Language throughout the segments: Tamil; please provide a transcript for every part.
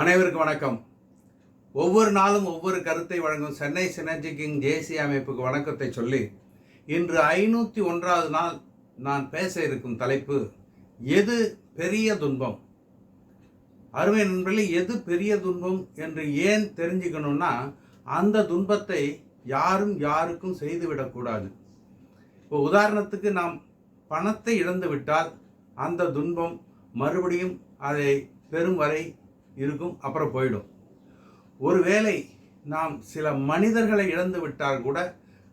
அனைவருக்கும் வணக்கம். ஒவ்வொரு நாளும் ஒவ்வொரு கருத்தை வழங்கும் சென்னை சினர்ஜிக்கிங் தேசிய அமைப்புக்கு வணக்கத்தை சொல்லி இன்று ஐநூற்றி ஒன்றாவது நாள் நான் பேச இருக்கும் தலைப்பு எது பெரிய துன்பம்? அருமை நண்பர்களே எது பெரிய துன்பம் என்று ஏன் தெரிஞ்சுக்கணும்னா அந்த துன்பத்தை யாரும் யாருக்கும் செய்துவிடக்கூடாது இப்போ உதாரணத்துக்கு நாம் பணத்தை இழந்துவிட்டால் அந்த துன்பம் மறுபடியும் அதை பெறும் வரை இருக்கும் அப்புறம் போயிடும். ஒருவேளை நாம் சில மனிதர்களை இழந்து விட்டால் கூட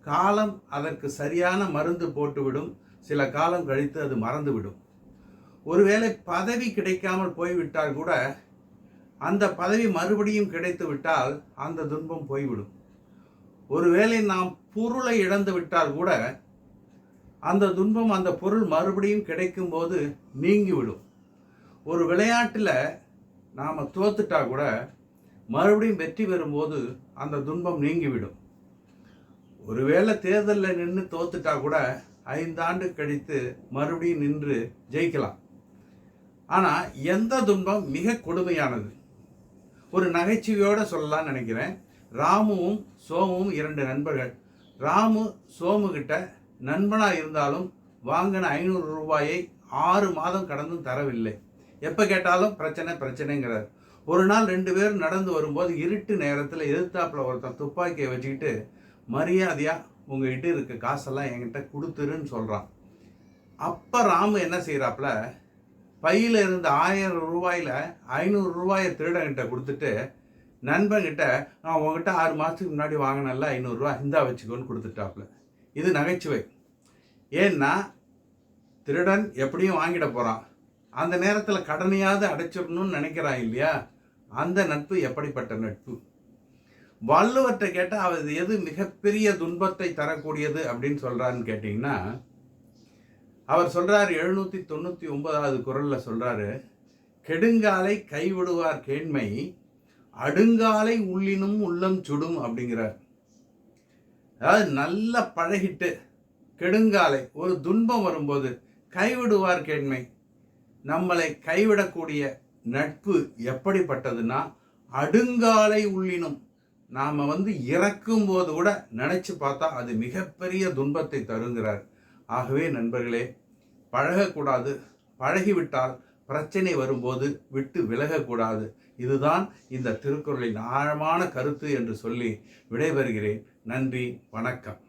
காலம் அதற்கு சரியான மருந்து போட்டுவிடும் சில காலம் கழித்து அது மறந்துவிடும். ஒருவேளை பதவி கிடைக்காமல் போய்விட்டால் கூட அந்த பதவி மறுபடியும் கிடைத்து விட்டால் அந்த துன்பம் போய்விடும். ஒருவேளை நாம் பொருளை இழந்து விட்டால் கூட அந்த துன்பம் அந்த பொருள் மறுபடியும் கிடைக்கும்போது நீங்கிவிடும். ஒரு விளையாட்டில் நாம் தோத்துட்டா கூட மறுபடியும் வெற்றி பெறும்போது அந்த துன்பம் நீங்கிவிடும். ஒருவேளை தேர்தலில் நின்று தோத்துட்டா கூட ஐந்தாண்டு கழித்து மறுபடியும் நின்று ஜெயிக்கலாம். ஆனால் எந்த துன்பம் மிக கொடுமையானது. ஒரு நகைச்சுவையோடு சொல்லலாம்னு நினைக்கிறேன். ராமுவும் சோமுவும் இரண்டு நண்பர்கள். ராமு சோமுகிட்ட நண்பனாக இருந்தாலும் வாங்கின ஐநூறு ரூபாயை ஆறு மாதம் கடந்தும் தரவில்லை. எப்போ கேட்டாலும் பிரச்சனை பிரச்சனைங்கிறார். ஒரு நாள் ரெண்டு பேரும் நடந்து வரும்போது இருட்டு நேரத்தில் எதிர்த்தாப்பில் ஒருத்தன் துப்பாக்கியை வச்சுக்கிட்டு மரியாதையாக உங்ககிட்ட இருக்க காசெல்லாம் என்கிட்ட கொடுத்துருன்னு சொல்கிறான் அப்போ ராமு என்ன செய்கிறாப்புல பையில் இருந்த ஆயிரம் ரூபாயில் ஐநூறு ரூபாயை திருடங்கிட்ட கொடுத்துட்டு நண்பன்கிட்ட நான் உங்ககிட்ட ஆறு மாதத்துக்கு முன்னாடி வாங்கினல ஐநூறுரூவா இந்தா வச்சுக்கோன்னு கொடுத்துட்டாப்புல. இது நகைச்சுவை. ஏன்னா திருடன் எப்படியும் வாங்கிட போகிறான் அந்த நேரத்தில் கடனையாவது அடைச்சிடணும்னு நினைக்கிறாய் இல்லையா? அந்த நட்பு எப்படிப்பட்ட நட்பு? வள்ளுவர்கிட்ட கேட்டால் அவர் எது மிகப்பெரிய துன்பத்தை தரக்கூடியது? அப்படின்னு சொல்கிறாருன்னு கேட்டிங்கன்னா அவர் சொல்கிறார் எழுநூற்றி தொண்ணூற்றி ஒன்பதாவது குரலில் சொல்கிறாரு கெடுங்காலை கைவிடுவார் கேண்மை அடுங்காலை உள்ளினும் உள்ளம் சுடும் அப்படிங்கிறார். அதாவது நல்லா பழகிட்டு கெடுங்காலை ஒரு துன்பம் வரும்போது கைவிடுவார் கேண்மை. நம்மளை கைவிடக்கூடிய நட்பு எப்படிப்பட்டதுன்னா அடுங்காலை உள்ளினும். நாம் வந்து இறக்கும் போது கூட நினச்சி பார்த்தா அது மிகப்பெரிய துன்பத்தை தருங்கிறார் ஆகவே நண்பர்களே பழகக்கூடாது. பழகிவிட்டால் பிரச்சனை வரும்போது விட்டு விலகக்கூடாது. இதுதான் இந்த திருக்குறளின் ஆழமான கருத்து என்று சொல்லி விடைபெறுகிறேன். நன்றி வணக்கம்.